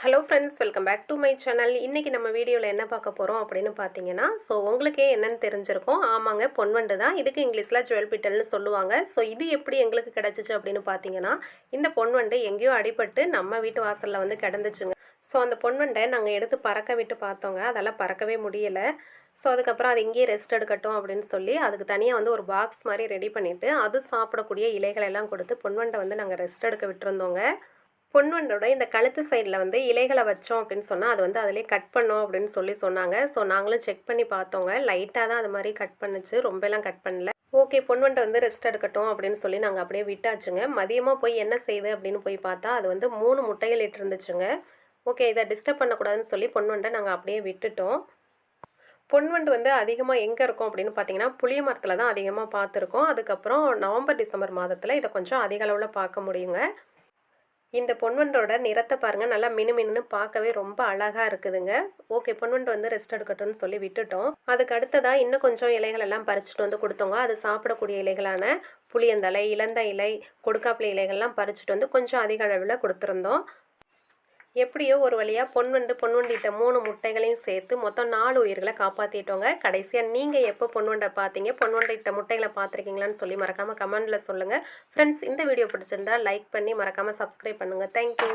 Hello friends welcome back to my channel இன்றைக்கி நம்ம வீடியோவில் என்ன பார்க்க போகிறோம் அப்படின்னு பார்த்தீங்கன்னா ஸோ உங்களுக்கே என்னென்னு தெரிஞ்சிருக்கும். ஆமாங்க பொன்வண்டு தான். இதுக்கு இங்கிலீஷில் ஜுவல் பிட்டல்னு சொல்லுவாங்க. ஸோ இது எப்படி எங்களுக்கு கிடச்சிச்சு அப்படின்னு பார்த்தீங்கன்னா இந்த பொன்வண்டு எங்கேயோ அடிபட்டு நம்ம வீட்டு வாசலில் வந்து கிடந்துச்சுங்க. ஸோ அந்த பொன்வண்டை நாங்கள் எடுத்து பறக்க விட்டு பார்த்தோங்க. அதெல்லாம் பறக்கவே முடியலை. ஸோ அதுக்கப்புறம் அது இங்கேயே ரெஸ்ட் எடுக்கட்டும் அப்படின்னு சொல்லி அதுக்கு தனியாக வந்து ஒரு பாக்ஸ் மாதிரி ரெடி பண்ணிவிட்டு அது சாப்பிடக்கூடிய இலைகளெல்லாம் கொடுத்து பொன்வண்டை வந்து நாங்கள் ரெஸ்ட் எடுக்க விட்டுருந்தோங்க. பொன்வண்டோட இந்த கழுத்து சைடில் வந்து இலைகளை வச்சோம் அப்படின்னு சொன்னால் அது வந்து அதிலே கட் பண்ணோம் அப்படின்னு சொல்லி சொன்னாங்க. ஸோ நாங்களும் செக் பண்ணி பார்த்தோங்க. லைட்டாக தான் அது மாதிரி கட் பண்ணுச்சு. ரொம்பலாம் கட் பண்ணல. ஓகே பொன்வண்டை வந்து ரெஸ்ட் எடுக்கட்டும் அப்படின்னு சொல்லி நாங்கள் அப்படியே விட்டாச்சுங்க. மதியமாக போய் என்ன செய்யுது அப்படின்னு போய் பார்த்தா அது வந்து மூணு முட்டைகள் இட்டு இருந்துச்சுங்க. ஓகே இதை டிஸ்டர்ப் பண்ணக்கூடாதுன்னு சொல்லி பொன்வண்டை நாங்கள் அப்படியே விட்டுட்டோம். பொன்வண்டு வந்து அதிகமாக எங்கே இருக்கும் அப்படின்னு பார்த்தீங்கன்னா புளிய மரத்தில் தான் அதிகமாக பார்த்துருக்கோம். அதுக்கப்புறம் நவம்பர் டிசம்பர் மாதத்தில் இதை கொஞ்சம் அதிக அளவில் பார்க்க முடியுங்க. இந்த பொன்வண்டோட நிறத்தை பாருங்கள் நல்லா மினுமினுன்னு பார்க்கவே ரொம்ப அழகாக இருக்குதுங்க. ஓகே பொன்வண்டு வந்து ரெஸ்ட் எடுக்கட்டும்னு சொல்லி விட்டுட்டோம். அதுக்கு அடுத்ததாக இன்னும் கொஞ்சம் இலைகள் எல்லாம் பறிச்சுட்டு வந்து கொடுத்தோங்க. அது சாப்பிடக்கூடிய இலைகளான புளியந்தலை இளந்த இலை கொடுக்காப்புளி இலைகள்லாம் பறிச்சுட்டு வந்து கொஞ்சம் அதிக அளவில் கொடுத்துருந்தோம். எப்படியோ ஒரு வழியாக பொன்வண்டு பொன்வண்டிட்ட மூணு முட்டைகளையும் சேர்த்து மொத்தம் நாலு உயிர்களை காப்பாற்றிட்டோங்க கடைசியாக நீங்கள் எப்போ பொன்வண்டை பார்த்தீங்க பொன்வண்டிட்ட முட்டைகளை பார்த்துருக்கீங்களான்னு சொல்லி மறக்காமல் கமெண்டில் சொல்லுங்கள் ஃப்ரெண்ட்ஸ் இந்த வீடியோ பிடிச்சிருந்தா லைக் பண்ணி மறக்காமல் சப்ஸ்கிரைப் பண்ணுங்கள் தேங்க்யூ